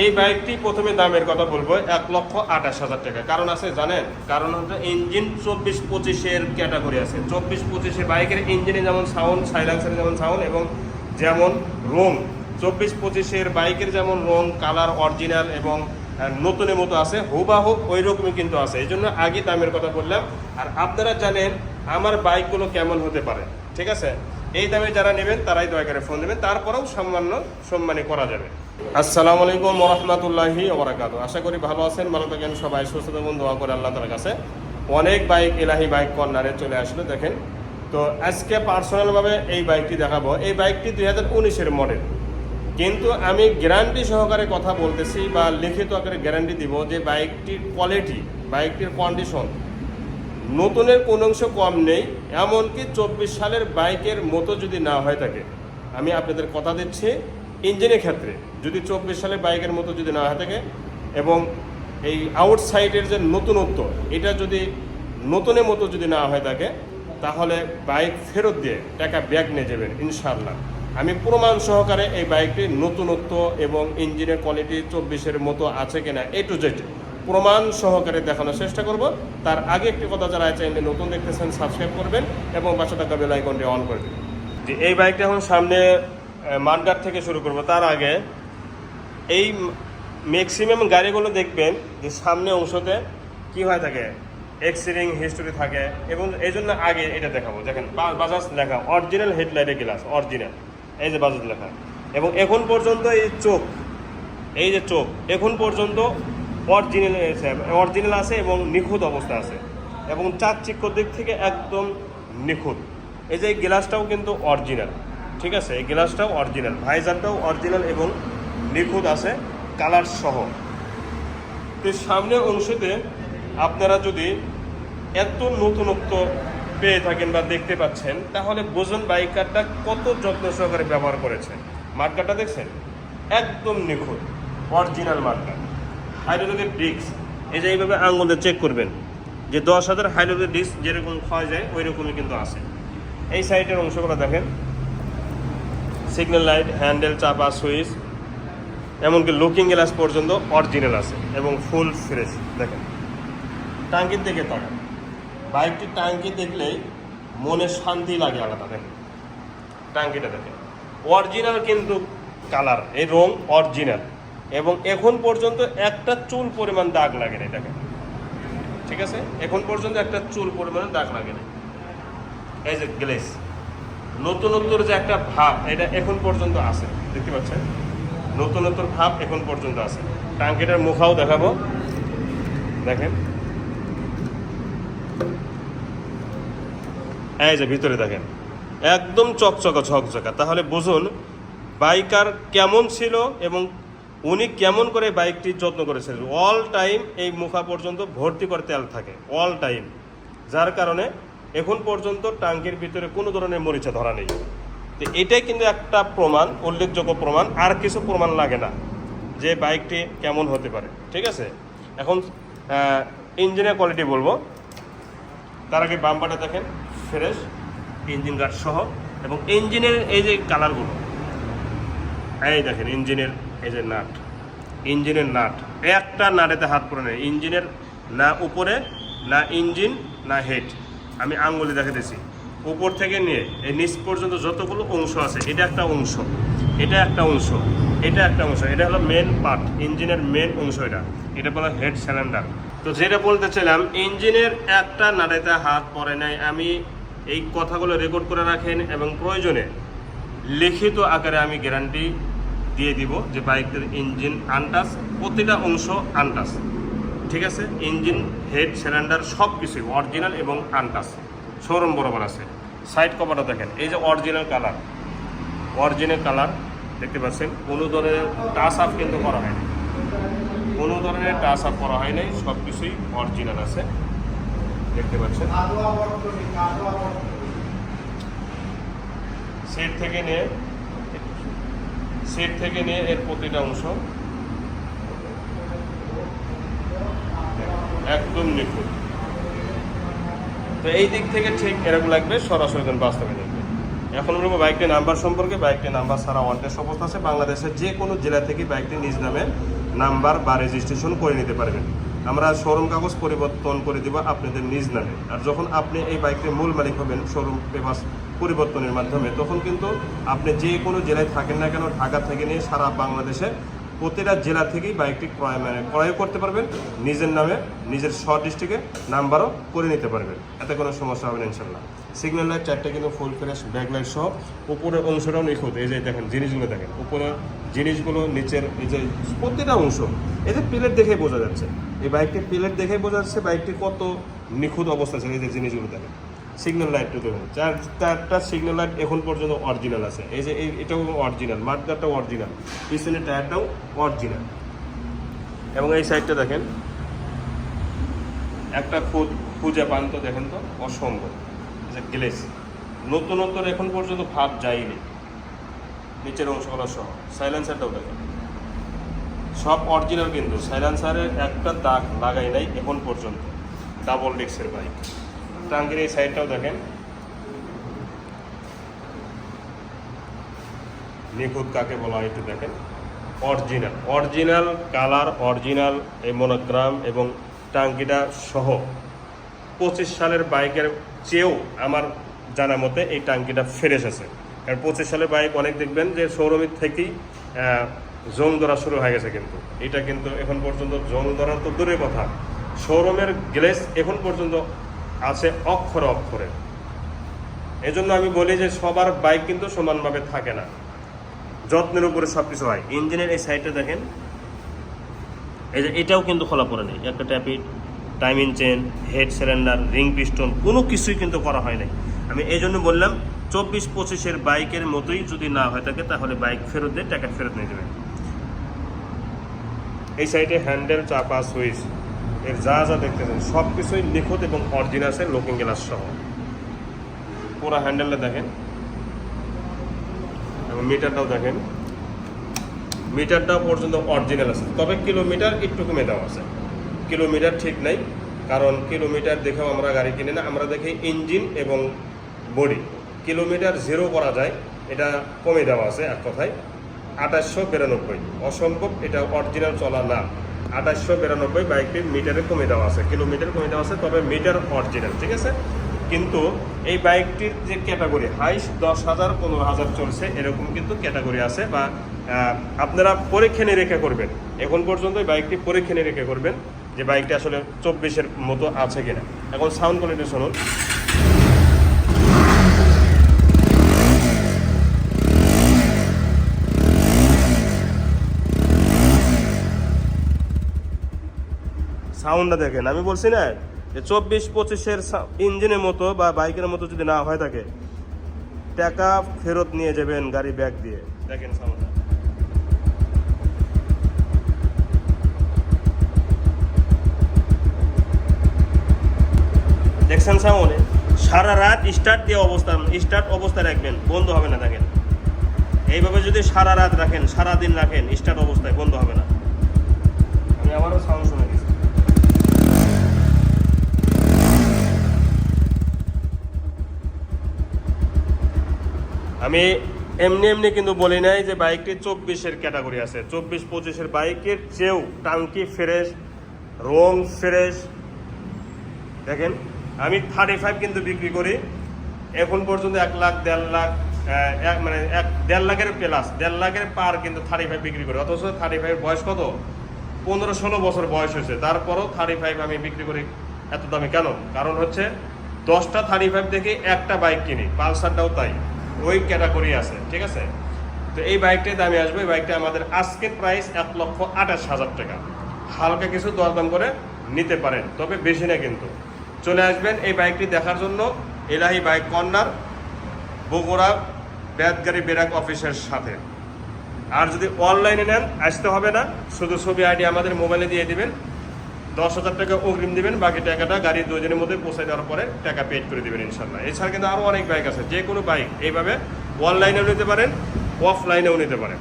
এই বাইকটি প্রথমে দামের কথা বলব, এক লক্ষ আঠাশ হাজার টাকা। কারণ আছে, জানেন? কারণ হচ্ছে ইঞ্জিন চব্বিশ পঁচিশের ক্যাটাগরি আছে। চব্বিশ পঁচিশে বাইকের ইঞ্জিনে যেমন সাউন্ড, সাইলেন্সারে যেমন সাউন্ড এবং যেমন রং। চব্বিশ পঁচিশের বাইকের যেমন রং, কালার অরিজিনাল এবং নতুনের মতো আছে, হুবাহু ওই রকমই কিন্তু আছে। এই জন্য আগে দামের কথা বললাম। আর আপনারা জানেন, আমার বাইকগুলো কেমন হতে পারে, ঠিক আছে? এই দামে যারা নেবেন, তারাই দয়া করে ফোন দেবেন। তারপরেও সামান্য সম্মানী করা যাবে। আসসালামু আলাইকুম রহমতুল্লাহি ওবরাকাতু। আশা করি ভালো আছেন, ভালো থাকেন সবাই, সুস্থ থাকুন, দোয়া করে আল্লাহ তালার কাছে। অনেক বাইক, এলাহি বাইক কর্নারে চলে আসলো, দেখেন। তো আজকে পার্সোনালভাবে এই বাইকটি দেখাবো। এই বাইকটি দুই হাজার উনিশের মডেল। কিন্তু আমি গ্যারান্টি সহকারে কথা বলতেছি বা লিখিত আকারে গ্যারান্টি দিব যে বাইকটির কোয়ালিটি বাইকটির কন্ডিশন নতুনের কোনো অংশ কম নেই, এমনকি চব্বিশ সালের বাইকের মতো যদি না হয়ে থাকে। আমি আপনাদের কথা দিচ্ছি, ইঞ্জিনের ক্ষেত্রে যদি চব্বিশ সালের বাইকের মতো যদি না হয়ে থাকে এবং এই আউটসাইডের যে নতুনত্ব, এটা যদি নতুনের মতো যদি না হয়ে থাকে, তাহলে বাইক ফেরত দিয়ে টাকা ব্যাগ নিয়ে যাবেন, ইনশাআল্লাহ। আমি প্রমাণ সহকারে এই বাইকটির নতুনত্ব এবং ইঞ্জিনের কোয়ালিটি চব্বিশের মতো আছে কিনা এ টু জেড প্রমাণ সহকারে দেখানোর চেষ্টা করব। তার আগে একটি কথা যারা চাইলে নতুন দেখতেছেন সাবস্ক্রাইব করবেন এবং পাশে থাকা বেল আইকনটি অন করে দেবেন। যে এই বাইকটা এখন সামনে মানগার থেকে শুরু করব। তার আগে এই ম্যাক্সিমাম গাড়িগুলো দেখবেন যে সামনে অংশতে কি হয়ে থাকে এক্সিডিং হিস্টোরি থাকে এবং এই জন্য আগে এটা দেখাবো। দেখেন বাজাজ লেখা অরিজিনাল হেডলাইটের গ্লাস অরিজিনাল এই যে বাজাজ লেখা। এবং এখন পর্যন্ত এই চোখ, এই যে চোখ, এখন পর্যন্ত অরিজিনাল অরিজিনাল আছে এবং নিখুঁত অবস্থা আছে। এবং চার চাকচিক্য দিক থেকে একদম নিখুঁত। এই যে গ্লাসটাও কিন্তু অরিজিনাল ঠিক আছে? এই গ্লাসটাও অরিজিনাল ভাইজারটাও অরিজিনাল এবং নিখুঁত আছে কালার সহ। তো সামনে অংশতে আপনারা যদি এত নতুনত্ব পেয়ে থাকেন বা দেখতে পাচ্ছেন, তাহলে বোঝন বাইকারটা কত যত্ন সহকারে ব্যবহার করেছে। মার্কাটা দেখছেন? একদম নিখুঁত অরিজিনাল মার্কা হাইড্রোলিকের ডিস্ক, এই যে এইভাবে আঙুলে চেক করবেন, যে দশ হাজার হাইড্রোলিক ডিস্ক যেরকম খাওয়া যায় ওই রকমই কিন্তু আছে। এই সাইডের অংশগুলো দেখেন। সিগন্যাল লাইট, হ্যান্ডেল, চাপা, সুইচ, এমনকি লুকিং গ্লাস পর্যন্ত অরিজিনাল আছে এবং ফুল ফ্রেশ, দেখেন। টাঙ্কির দিকে তাকান বাইকটির টাঙ্কি দেখলেই মনে শান্তি লাগে আলাদা, দেখেন। টাঙ্কিটা দেখেন। অরিজিনাল কিন্তু কালার, এই রং অরিজিনাল। এবং এখন পর্যন্ত একটা চুল পরিমাণ দাগ লাগে না দেখেন। ঠিক আছে? এখন পর্যন্ত একটা চুল পরিমাণে দাগ লাগে না এই যে গ্লেস নতুনত্বর যে একটা ভাব, এটা এখন পর্যন্ত আছে, দেখতে পাচ্ছেন? নতুনত্বর ভাব এখন পর্যন্ত আছে। টাঙ্কিটার মুখাও দেখাবো। দেখেন। এই যে ভিতরে দেখেন, একদম চকচকা ঝকঝকা। তাহলে বুঝুন, বাইকার কেমন ছিল এবং উনি কেমন করে বাইকটি যত্ন করেছেন? অল টাইম এই মুখা পর্যন্ত ভর্তি করে তেল থাকে। অল টাইম যার কারণে এখন পর্যন্ত টাঙ্কির ভিতরে কোনো ধরনের মরিচা ধরা নেই। তো এটাই কিন্তু একটা প্রমাণ, উল্লেখযোগ্য প্রমাণ। আর কিছু প্রমাণ লাগে না যে বাইকটি কেমন হতে পারে। ঠিক আছে? এখন ইঞ্জিনের কোয়ালিটি বলব। তার আগে বাম্পারটা দেখেন ফ্রেশ ইঞ্জিন গার্ড সহ। এবং ইঞ্জিনের এই যে কালারগুলো এই দেখেন ইঞ্জিনের এই যে নাট, ইঞ্জিনের নাট, একটা নাটেতে হাত পড়ে নেই, ইঞ্জিনের না উপরে, না ইঞ্জিন, না হেড। আমি আঙ্গুলি দেখে দিছি উপর থেকে নিয়ে, এই নিচ পর্যন্ত যতগুলো অংশ আছে, এটা একটা অংশ, এটা একটা অংশ, এটা একটা অংশ, এটা হলো মেন পার্ট ইঞ্জিনের মেন অংশ এটা। এটা বলা হেড সিলিন্ডার তো যেটা বলতে চাইলাম, ইঞ্জিনের একটা নাড়াইতে হাত পড়ে নাই, আমি এই কথাগুলো রেকর্ড করে রাখেন এবং প্রয়োজনে লিখিত আকারে আমি গ্যারান্টি দিয়ে দিব যে বাইকের ইঞ্জিন আনটাস প্রতিটা অংশ আনটাস ঠিক আছে? ইঞ্জিন হেড সিলিন্ডার সব কিছুই অরিজিনাল এবং আনটাস শোরুম বরাবর আছে। সাইড কভারটা দেখেন এই যে অরিজিনাল কালার। অরিজিনাল কালার দেখতে পাচ্ছেন? কোনো ধরনের টাচ আপ কিন্তু করা হয়নি। কোনো ধরনের টাচ আপ করা হয় নাই সব কিছুই অরিজিনাল আছে। দেখতে পাচ্ছেন? সিট থেকে নিয়ে সিট থেকে নিয়ে এর প্রতিটা অংশ একদম নিখুঁত। তো এই দিক থেকে ঠিক এরকম লাগবে, সরাসরি বাস্তবে দেখবে। এখন বলব বাইকটির নাম্বার সম্পর্কে, বাইকটির নাম্বার ছাড়া অনটেস্ট অবস্থা আছে। বাংলাদেশের যে কোনো জেলা থেকে বাইকটি নিজ নামে নাম্বার বা রেজিস্ট্রেশন করে নিতে পারবেন। আমরা শোরুম কাগজ পরিবর্তন করে দিব আপনাদের নিজ নামে। আর যখন আপনি এই বাইকের মূল মালিক হবেন, শোরুম পেপার পরিবর্তনের মাধ্যমে, তখন কিন্তু আপনি যে কোনো জেলায় থাকেন না কেন, ঢাকা থেকে নিয়ে সারা বাংলাদেশে প্রতিটা জেলা থেকেই বাইকটি ক্রয় মানে ক্রয় করতে পারবেন, নিজের নামে, নিজের শহর ডিস্ট্রিক্টে নাম্বারও করে নিতে পারবেন। এতে কোনো সমস্যা হবে না ইনশাল্লাহ সিগন্যাল লাইট, চারটে কিন্তু ফুল ফ্রেশ ব্যাক লাইট সহ উপরের অংশটাও নিখুঁত। এই যে দেখেন, জিনিসগুলো দেখেন উপরের জিনিসগুলো, নিচের এই যে প্রতিটা অংশ, এই যে প্লেট দেখেই বোঝা যাচ্ছে। এই বাইকটি প্লেট দেখেই বোঝা যাচ্ছে বাইকটি কত নিখুঁত অবস্থা আছে, এই যে জিনিসগুলো দেখেন। সিগন্যাল লাইটটা দেখুন চার চারটা সিগন্যাল লাইট এখন পর্যন্ত অরিজিনাল আছে। এই যে এটাও অরিজিনাল মাঠগারটাও অরিজিনাল পিছনের টায়ারটাও অরিজিনাল এবং এই সাইডটা দেখেন। একটা খুদ খুঁজে পান তো দেখেন তো, অসম্ভব। যে গ্লেস নতুনত্ব এখন পর্যন্ত ভাব যায়নি। নিচের অংশগুলো সহ। সাইলেন্সারটাও দেখেন। সব অরিজিনাল কিন্তু। সাইলেন্সারের একটা দাগ লাগাই নাই এখন পর্যন্ত। ডাবল ডিক্সের বাইক টাঙ্গির এই সাইডটাও দেখেন। নিখুঁত কাকে বলা হয় একটু দেখেন। অরিজিনাল অরিজিনাল কালার অরিজিনাল এই মনোগ্রাম এবং টাঙ্কিটা সহ। পঁচিশ সালের বাইকের চেয়েও আমার জানা মতে এই টাঙ্কিটা ফ্রেশ আছে। কারণ পঁচিশ সালের বাইক অনেক দেখবেন যে সৌরমিত থেকেই জং ধরা শুরু হয়ে গেছে কিন্তু। এটা কিন্তু এখন পর্যন্ত জং ধরার তো দূরের কথা। শোরুমের গ্লেস এখন পর্যন্ত আছে অক্ষরে অক্ষরে। এজন্য আমি বলি যে সবার বাইক কিন্তু সমানভাবে থাকে না। যত্নের উপরে সব কিছু হয়। ইঞ্জিনের এই সাইডটা দেখেন। এই যে এটাও কিন্তু খোলা পড়ে নেই। একটা ট্যাপিড timing chain head cylinder ring piston কোনো কিছুই কিন্তু করা হয় নাই। আমি এই জন্য বললাম, চব্বিশ পঁচিশের বাইকের মতোই যদি না হয় থাকে, তাহলে বাইক ফেরত দিয়ে টাকা ফেরত নিয়ে যাবেন। এই সাইডে হ্যান্ডেল চাপা সুইচ এর যা যা দেখতে দেখতেছেন সব কিছুই নিখুঁত এবং অরিজিনাল আছে লুকিং গ্লাস সহ। পুরো হ্যান্ডেলটা দেখেন। এবং মিটারটাও দেখেন। মিটারটাও পর্যন্ত অরিজিনাল আছে। তবে কিলোমিটার একটু কমে দেওয়া আছে। কিলোমিটার ঠিক নাই, কারণ কিলোমিটার দেখেও আমরা গাড়ি কিনি না। আমরা দেখি ইঞ্জিন এবং বডি কিলোমিটার জিরো করা যায়, এটা কমে দেওয়া আছে এক কথায়। আঠাশশো বিরানব্বই। অসম্ভব, এটা অরিজিনাল চলা না। আঠাশশো বিরানব্বই বাইকটির মিটারে কমে দেওয়া আছে, কিলোমিটার কমে দেওয়া আছে, তবে মিটার অরিজিনাল, ঠিক আছে? কিন্তু এই বাইকটির যে ক্যাটাগরি, হাইস্ট দশ হাজার, পনেরো হাজার চলছে, এরকম কিন্তু ক্যাটাগরি আছে বা আপনারা পরীক্ষা নিরীক্ষা করবেন। এখন পর্যন্ত এই বাইকটি পরীক্ষা নিরীক্ষা করবেন যে বাইকটি আসলে চব্বিশের মতো আছে কিনা। এখন সাউন্ড কোয়ালিটি শুনুন। সাউন্ডটা দেখেন। আমি বলছি না যে চব্বিশ পঁচিশের ইঞ্জিনের মতো বা বাইকের মতো যদি না হয় থাকে টাকা ফেরত নিয়ে যাবেন গাড়ি ব্যাগ দিয়ে। দেখেন সাউন্ডটা দেখছেন সাউন্ড সারা রাত স্টার্ট দিয়ে অবস্থা স্টার্ট অবস্থায় রাখবেন, বন্ধ হবে না দেখেন। এইভাবে যদি সারা রাত রাখেন সারা দিন রাখেন স্টার্ট অবস্থায় বন্ধ হবে না। আমি এমনি এমনি কিন্তু বলি নাই যে বাইকটি চব্বিশের ক্যাটাগরি আছে। চব্বিশ, পঁচিশের বাইকের চেয়েও টাঙ্কি ফ্রেশ, রং ফ্রেশ। দেখেন, আমি থার্টি ফাইভ কিন্তু বিক্রি করি। এখন পর্যন্ত এক লাখ, দেড় লাখ মানে এক, দেড় লাখের প্লাস দেড় লাখের পার কিন্তু থার্টি ফাইভ বিক্রি করি। অথচ থার্টি ফাইভ বয়স কত? পনেরো, ষোলো বছর বয়স হয়েছে। তারপরও থার্টি ফাইভ আমি বিক্রি করি এত দামে কেন? কারণ হচ্ছে দশটা থার্টি ফাইভ থেকে একটা বাইক কিনি। পালসারটাও তাই। ওই ক্যাটাগরি আছে, ঠিক আছে? তো এই বাইকটাই দামে আসবে, এই বাইকটা আমাদের আজকের প্রাইস এক লক্ষ আঠাশ হাজার টাকা। হালকা কিছু দরদাম করে নিতে পারেন, তবে বেশি না কিন্তু। চলে আসবেন এই বাইকটি দেখার জন্য, এলাহি বাইক কর্নার, বগুড়া বেদগাড়ি বেরাক অফিসের সাথে। আর যদি অনলাইনে নেন, আসতে হবে না, শুধু ছবি আইডি আমাদের মোবাইলে দিয়ে দিবেন। দশ হাজার টাকা অগ্রিম দেবেন, বাকি টাকাটা গাড়ির দুজনের মধ্যে পৌঁছে দেওয়ার পরে টাকা পেড করে দেবেন ইনশাল্লাহ এছাড়া কিন্তু আরও অনেক বাইক আছে, যে কোনো বাইক এইভাবে অনলাইনেও নিতে পারেন অফলাইনেও নিতে পারেন।